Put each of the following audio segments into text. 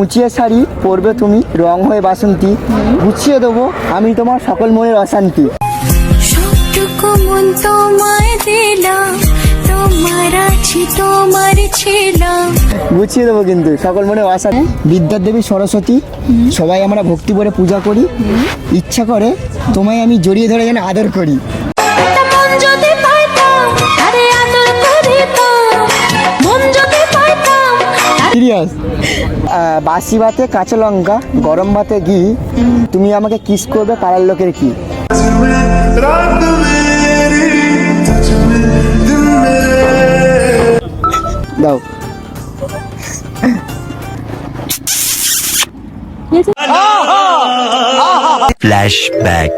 কুচিয়ে শাড়ি পরবে তুমি রং হয়ে বাসন্তী। গুছিয়ে দেবো আমি তোমার সকল মনের অশান্তি। সবটুকু মন তোমায় দিলাম তোমার আছি তোমার ছিলাম। গুছিয়ে দেবো কিন্তু সকল মনে অশান্তি। বিদ্যার দেবী সরস্বতী সবাই আমরা ভক্তি করে পূজা করি। ইচ্ছা করে তোমায় আমি জড়িয়ে ধরে যেন আদর করি। সিরিয়াস। বাসি ভাতে কাঁচা লঙ্কা গরম ভাতে ঘি। তুমি আমাকে কিস করবে পাড়ার লোকের কি? দাও। ফ্ল্যাশব্যাক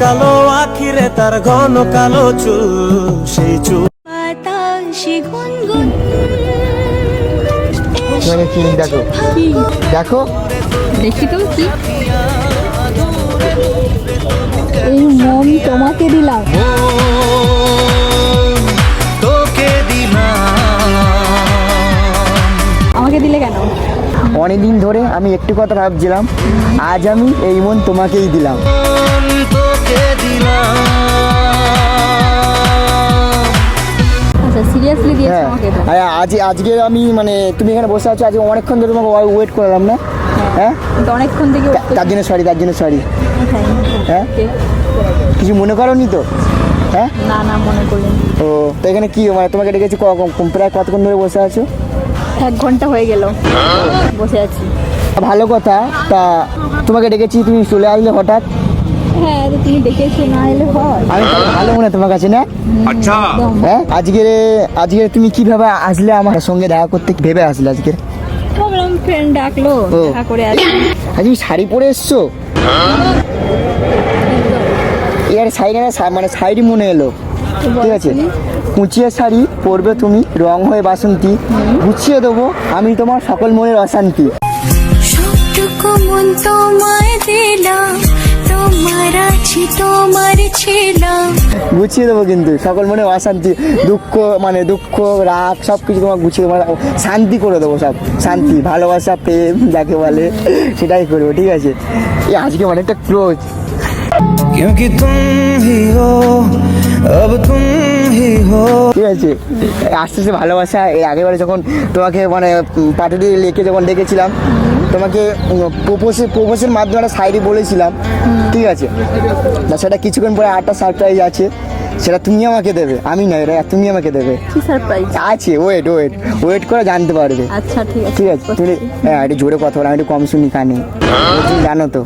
কালো আখিরে তার ঘন কালো চুল সেই চুল মানে কি দেখো। দেখো। দেখি তো কি। এই মন তোমাকে দিলাম। তোকে দিলাম। আমাকে দিলে কেন? অনেকদিন ধরে আমি একটু কথা ভাবছিলাম আজ আমি এই মন তোমাকেই দিলাম। তোকে দিলাম। হ্যাঁ। আজ আজকে আমি মানে তুমি এখানে বসে আছো আজকে অনেকক্ষণ ধরে তোমাকে ওয়েট করলাম না? হ্যাঁ। কিন্তু অনেকক্ষণ থেকে তার জন্য সরি তার জন্য সরি হ্যাঁ কিছু মনে করো নি তো? হ্যাঁ? না না মনে করলেন ও তো এখানে কি মানে তোমাকে ডেকেছি ক- ক- প্রায় কতক্ষণ ধরে বসে আছো? এক ঘণ্টা হয়ে গেল। বসে আছি। ভালো কথা তা তোমাকে ডেকেছি তুমি চলে আসলে হঠাৎ। হ্যাঁ তো তুমি ডেকেছো না এলে হয়। আমি তো ভালো মনে হয় তোমার কাছে না? একদম হ্যাঁ আজকে আজকে তুমি কীভাবে আসলে আমার সঙ্গে দেখা করতে ভেবে আসলে আজকে ভাবলাম ফ্রেন্ড ডাকলো দেখা করে আসি। আজ তুমি শাড়ি পরে এসছো? না মানে সাইডই মনে এলো। ঠিক আছে। কুচিয়ে শাড়ি পরবে তুমি রং হয়ে বাসন্তী। গুছিয়ে দেবো আমি তোমার সকল মনের অশান্তি। সবটুকু মন তোমায় দিলাম। তোমার আছি তোমার ছিলাম গুছিয়ে দেবো কিন্তু সকল মনে অশান্তি দুঃখ মানে দুঃখ রাগ সব কিছু তোমার গুছিয়ে দেবো মানে শান্তি করে দেবো সব শান্তি ভালোবাসা প্রেম যাকে বলে সেটাই করবো ঠিক আছে এই আজকে অনেকটা ক্লোজ क्योंकि तुम ही हो अब तुम ही हो ঠিক আছে। আস্তে আস্তে ভালোবাসা এই আগেবারে যখন তোমাকে মানে পাটুরি লেকে যখন ডেকেছিলাম তোমাকে প্রপোসের প্রপোসের মাধ্যমে একটা সাইডে বলেছিলাম ঠিক আছে? তা সেটা কিছুক্ষণ পরে আটটা সারপ্রাইজ আছে সেটা তুমি আমাকে দেবে। আমি নয় রে তুমি আমাকে দেবে। কি আছে ওয়েট ওয়েট ওয়েট করে জানতে পারবে। আচ্ছা ঠিক আছে ঠিক আছে তুমি হ্যাঁ একটু জোরে কথা বলো আমি একটু কম শুনি কানে। তুমি জানো তো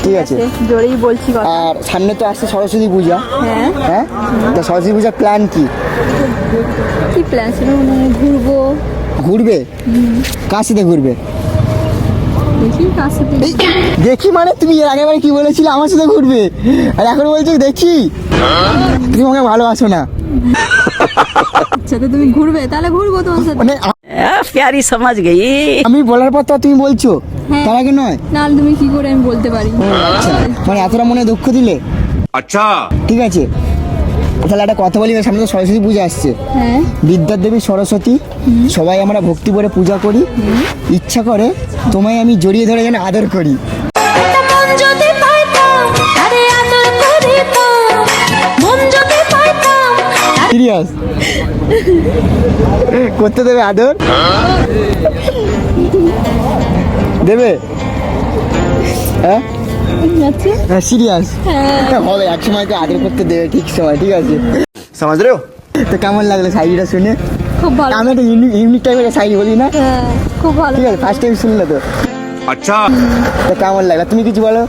ঠিক আছে। জোরেই বলছি আর সামনে তো আসছে সরস্বতী পূজা। হ্যাঁ। হ্যাঁ? তা সরস্বতী পূজার প্ল্যান কি? কি প্ল্যান ছিল ঘুরবো। ঘুরবে? কাশিতে ঘুরবে? দেখি মানে তুমি এর আগে কি বলেছিলে আমার সাথে ঘুরবে? আর এখন বলছো দেখি? তুমি আমাকে ভালোবাসো না। আচ্ছা, তো তুমি ঘুরবে? তাহলে ঘুরবো তোমার সাথে। মানে প্যারি সমাজ গেই। আমি বলার পর তো তুমি বলছো। হ্যাঁ। তার আগে নয়? নাহলে তুমি কি করে আমি বলতে পারি? আচ্ছা। মানে এতটা মনে দুঃখ দিলে? আচ্ছা। ঠিক আছে। তাহলে একটা কথা বলি সামনে তো সরস্বতী পূজা আসছে। হ্যাঁ। বিদ্যা দেবী সরস্বতী সবাই আমরা ভক্তি করে পূজা করি। ইচ্ছা করে তোমায় আমি জড়িয়ে ধরে যেন আদর করি। সিরিয়াস করতে দেবে আদর? দেবে? হ্যাঁ? আচ্ছা। হ্যাঁ সিরিয়াস হ্যাঁ। হবে এক সময় তো আগে করতে দেবে ঠিক সময় ঠিক আছে। সমাজ রেও তো কেমন লাগল শাড়িটা শুনে? খুব ভালো। আমি একটা ইউনিক ইউনিক টাইপের শাড়ি বলি না? হ্যাঁ, খুব ভালো ঠিক আছে ফার্স্ট টাইম শুনলে তো। আচ্ছা। তো কেমন লাগল? তুমি কিছু বলো?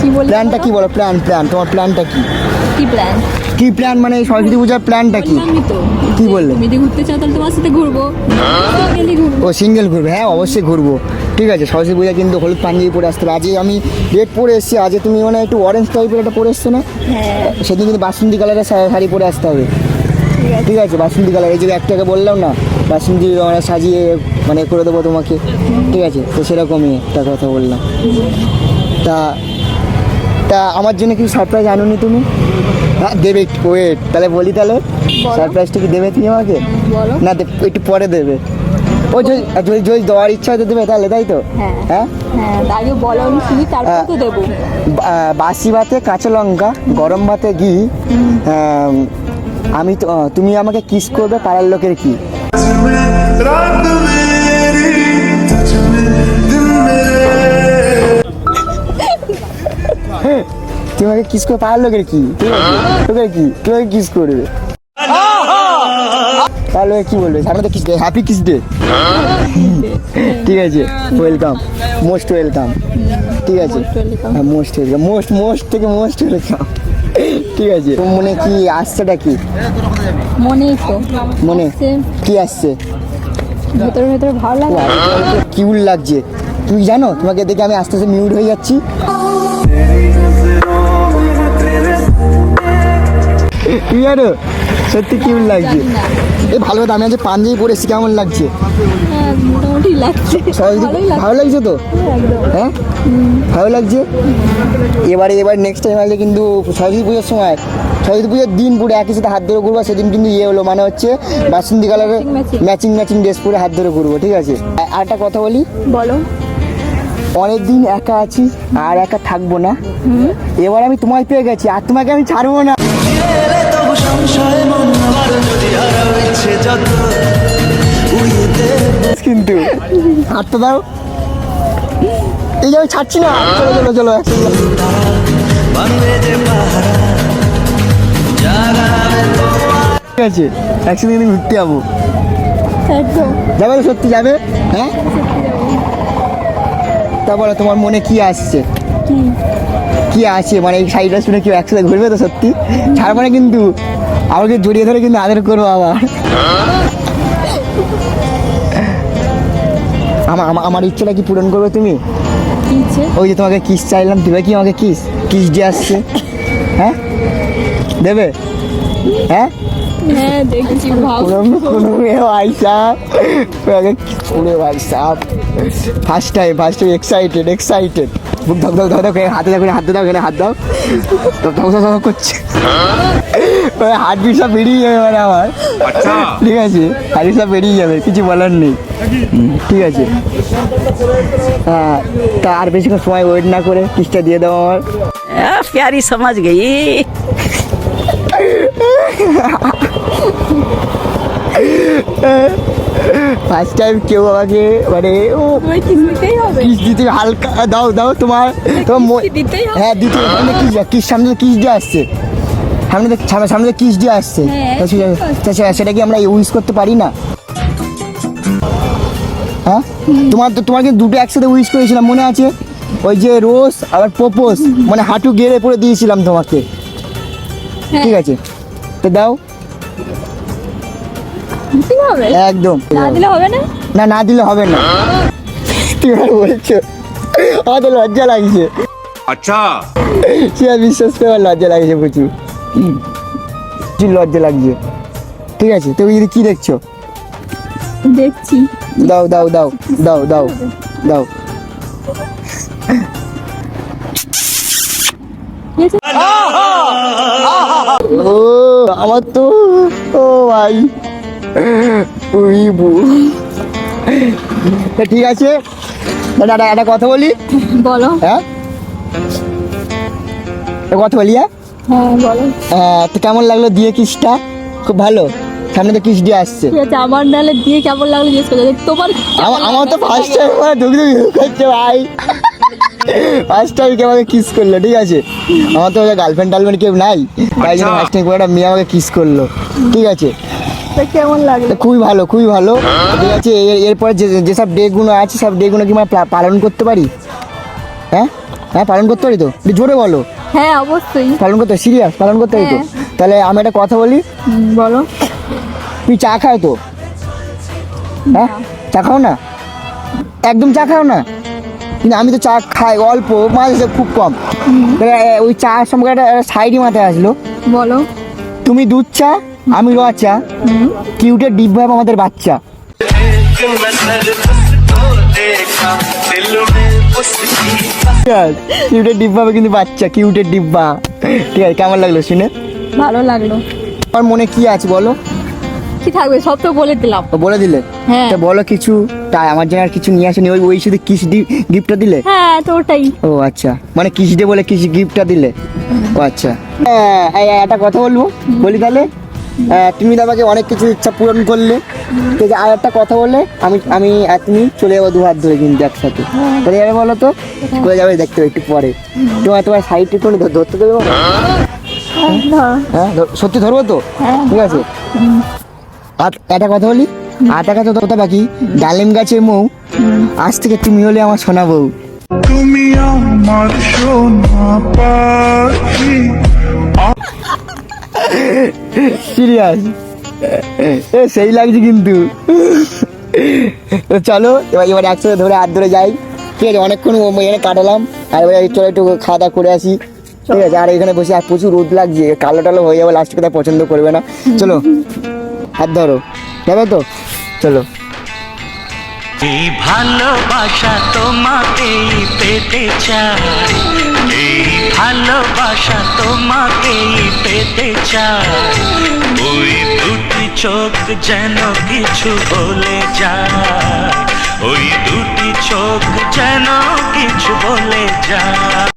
কি বলি? প্ল্যানটা কি বলো? প্ল্যান প্ল্যান তোমার প্ল্যানটা কি? কি প্ল্যান কি প্ল্যান মানে সরস্বতী পূজার প্ল্যানটা কি? কি বললে? তুমি ঘুরতে চাও তাহলে তোমার সাথে ঘুরবো। ও সিঙ্গেল ঘুরবে। হ্যাঁ অবশ্যই ঘুরবো। ঠিক আছে সরস্বতী পূজা কিন্তু হলুদ পাঞ্জাবি পরে আসতে হবে। আজকে আমি রেড পরে এসেছি। আজকে তুমি মানে একটু অরেঞ্জ টাইপের একটা পরে এসছো না? হ্যাঁ। সেদিন কিন্তু বাসন্তী কালারের শাড়ি পরে আসতে হবে। ঠিক আছে। বাসন্তী কালার এই যে একটাকে বললাম না বাসন্তী মানে সাজিয়ে মানে করে দেবো তোমাকে। ঠিক আছে তো সেরকমই একটা কথা বললাম। তা তা আমার জন্য কি সারপ্রাইজ আনুনি তুমি? দেবে ওয়েট তাহলে বলি তাহলে? সারপ্রাইজটা কি দেবে তুমি আমাকে? না একটু পরে দেবে। ও যদি যদি যদি দেওয়ার ইচ্ছা হয়তো দেবে তাহলে তাই তো? হ্যাঁ। হ্যাঁ? হ্যাঁ আগে বলো আমি শুনি তারপর তো দেবো। বাসি ভাতে কাঁচা লঙ্কা গরম ভাতে ঘি আমি তো তুমি আমাকে কিস করবে পাড়ার লোকের কি? তুমি আমাকে কিস করবে পাড়ার লোকের কি? লোকের কি? তোমাকে কিস করবে। তাহলে কি বলবে? সামনে তো kiss day happy kiss day ঠিক আছে ওয়েলকাম মোস্ট ওয়েলকাম ঠিক আছে? মোস্ট ওয়েলকাম মোস্ট মোস্ট থেকে মোস্ট ওয়েলকাম ঠিক আছে? মনে কি আসছেটা কি? মনেই তো। মনে। কি আসছে? ভেতরে ভেতরে ভালো লাগে। কিউল লাগছে। তুমি জানো? তোমাকে দেখে আমি আস্তে আস্তে মিউট হয়ে যাচ্ছি। জানো সত্যি কিউল লাগছে? এ ভালো আমি আজ পাঞ্জাবি পরেছি কেমন লাগছে? হ্যাঁ লাগছে। ভালো লাগছে তো? হ্যাঁ ভালো লাগছে? এবারে এবার নেক্সট টাইম আসলে কিন্তু সরস্বতী পুজোর সময় সরস্বতী পুজোর দিন পুরো একই সাথে হাত ধরে ঘুরবো সেদিন কিন্তু ইয়ে হলো মানে হচ্ছে বাসন্তী কালারের ম্যাচিং ম্যাচিং ড্রেস পরে হাত ধরে ঘুরবো ঠিক আছে? আর- আর একটা কথা বলি? বলো। অনেক দিন একা আছি আর একা থাকব না। এবার আমি তোমায় পেয়ে গেছি আর তোমাকে আমি ছাড়বো না। কিন্তু হাতটা দাও। এই যে আমি ছাড়ছি না। চলো চলো চলো ঠিক আছে একসঙ্গে কিন্তু ঘুরতে যাব। যাবে সত্যি যাবে? হ্যাঁ? তারপরে তোমার মনে কি আসছে? কি আছে? মানে এই শাড়িটা শুনে কেউ একসাথে ঘুরবে তো সত্যি? ছাড়বো না কিন্তু আমাকে জড়িয়ে ধরে কিন্তু আদর করব আবার। আমার আমার- আমার ইচ্ছাটা কি পূরণ করবে তুমি? ওই যে তোমাকে কিস চাইলাম দিবে কি আমাকে কিস? কিস দিয়ে আসছে। হ্যাঁ? দেবে? হ্যাঁ? হ্যাঁ দেখছি first time first time excited excited বুক ধক ধক ধক ধক হাতে দেখো হাত দাও এখানে হাত দাও। তো ধক ধক করছে। হার্টবিট সব বেরিয়ে যাবে মানে আমার। আচ্ছা। ঠিক আছে হার্টবিট সব বেরিয়ে যাবে কিছু বলার নেই। ঠিক আছে। হ্যাঁ তা আর বেশিক্ষণ সময় ওয়েট না করে কিস্টা দিয়ে দাও আমার। প্যারি সমাজ গেই। ফার্স্ট টাইম কেউ আমাকে মানে ও কিস দিতে হালকা দাও দাও তোমার তোমার? হ্যাঁ দিতে সামনে কিস কিস সামনে কিস দিয়ে আসছে। সামনে সামনে সামনে কিস দিয়ে আসছে। হ্যাঁ, সেটা কি আমরা ইউজ করতে পারি না। হ্যাঁ? তোমার তো তোমাকে দুটো একসাথে উইশ করেছিলাম মনে আছে? ওই যে রোজ আবার পোপোস মানে হাঁটু গেড়ে পরে দিয়েছিলাম তোমাকে। হ্যাঁ। ঠিক আছে? তো দাও। একদম। না না? দিলে হবে না। তুমি আর বলছো? আমাদের লজ্জা লাগছে। আচ্ছা। সে বিশ্বাস করে লজ্জা লাগছে প্রচুর। কি লজ্জা লাগছে। ঠিক আছে তুমি যদি কি দেখছ? দেখছি। দাও দাও দাও দাও দাও দাও। ও আমার তো ও ভাই। ঠিক আছে। দাদা একটা- কথা বলি? বলো। হ্যাঁ? কথা বলি হ্যাঁ? হ্যাঁ বলো। আহ, তো কেমন লাগল দিয়ে কিসটা? খুব ভালো। সামনে তো কিস দিয়ে আসছে। ঠিক আছে আমার নাহলে দিয়ে কেমন লাগল জিজ্ঞেস করছ তোমার আমার আমার তো ফার্স্ট টাইম আমার ঢুক ঢুক করছে ভাই। ফার্স্ট টাইম কেউ আমাকে কিস করল ঠিক আছে? আমার তো গার্লফ্রেন্ড টার্লফ্রেন্ড কেউ নাই। তাই জন্য আচ্ছা। ফার্স্ট টাইম একটা মেয়ে আমাকে কিস করল। ঠিক আছে? কেমন লাগল খুবই ভালো খুবই ভালো। ঠিক আছে এর- এরপরে যে যেসব ডেগুলো আছে সব ডেগুলো কি আমরা পালন করতে পারি? হ্যাঁ? হ্যাঁ পালন করতে পারি তো? একটু জোরে বলো। হ্যাঁ অবশ্যই। পালন করতে সিরিয়াস পালন করতে পারি তো? হ্যাঁ। তাহলে আমি একটা কথা বলি। বলো। তুই চা খাও তো? হ্যাঁ? চা খাও না? একদম চা খাও না? কিন্তু আমি তো চা খাই অল্প মাঝে খুব কম। তাহলে, ওই চা সম্পর্কে একটা সাইডই মাথায় আসলো। বলো। তুমি দুধ চা আমি র চা কিউটের ডিব্বা এবং আমাদের বাচ্চা। কিউটের ডিব্বা কিন্তু বাচ্চা কিউটের ডিব্বা ঠিক আছে কেমন লাগল শুনে? ভালো লাগল। আমার মনে কি আছে বলো? কি থাকবে? সব তো বলে দিলাম। বলে দিলে? হ্যাঁ। বলো কিছু তাই আমার জন্য আর কিছু নিয়ে আসেনি। ওই ওই শুধু কিস গিফটটা দিলে? হ্যাঁ তো ওটাই। ও আচ্ছা। মানে কিস দিয়ে বলে কিস গিফটটা দিলে? ও আচ্ছা। হ্যাঁ, একটা কথা বলব? বলি তাহলে? তুমি আমাকে অনেক কিছু ইচ্ছা পূরণ করলে। ঠিক আর একটা কথা বললে আমি আমি আর তুমি চলে যাব, দু হাত ধরে কিন্তু একসাথে। কোথায় যাবে বলো তো কোথায় যাবে দেখতে একটু পরে। তোমার তোমার সাইডটা একটু ধরতে দেবে হ্যাঁ সত্যি ধরবো তো? ঠিক আছে। আর একটা কথা বলি, আর একটা কথা কথা বাকি। ডালিম গাছে মৌ, আজ থেকে তুমি হলে আমার সোনা বউ। তুমি আমার সোনা পাখি। সিরিয়াস এ, সেই লাগছে কিন্তু। চলো, এবার এবার একসাথে ধরে হাত ধরে যাই। ঠিক আছে, অনেকক্ষণ এখানে কাটালাম। আর এবার চলো একটু খাওয়া দাওয়া করে আসি। ঠিক আছে, আর এখানে বসে আর প্রচুর রোদ লাগছে। কালো টালো হয়ে যাবে লাস্টে কোথায় পছন্দ করবে না। চলো, হাত ধরো। যাবে তো? চলো। এই ভালোবাসা তোমাকেই পেতে চাই। এই ভালোবাসা তোমাকেই পেতে চাই। ওই দুটি চোখ যেন কিছু বলে যায়। ওই দুটি চোখ যেন কিছু বলে যায়।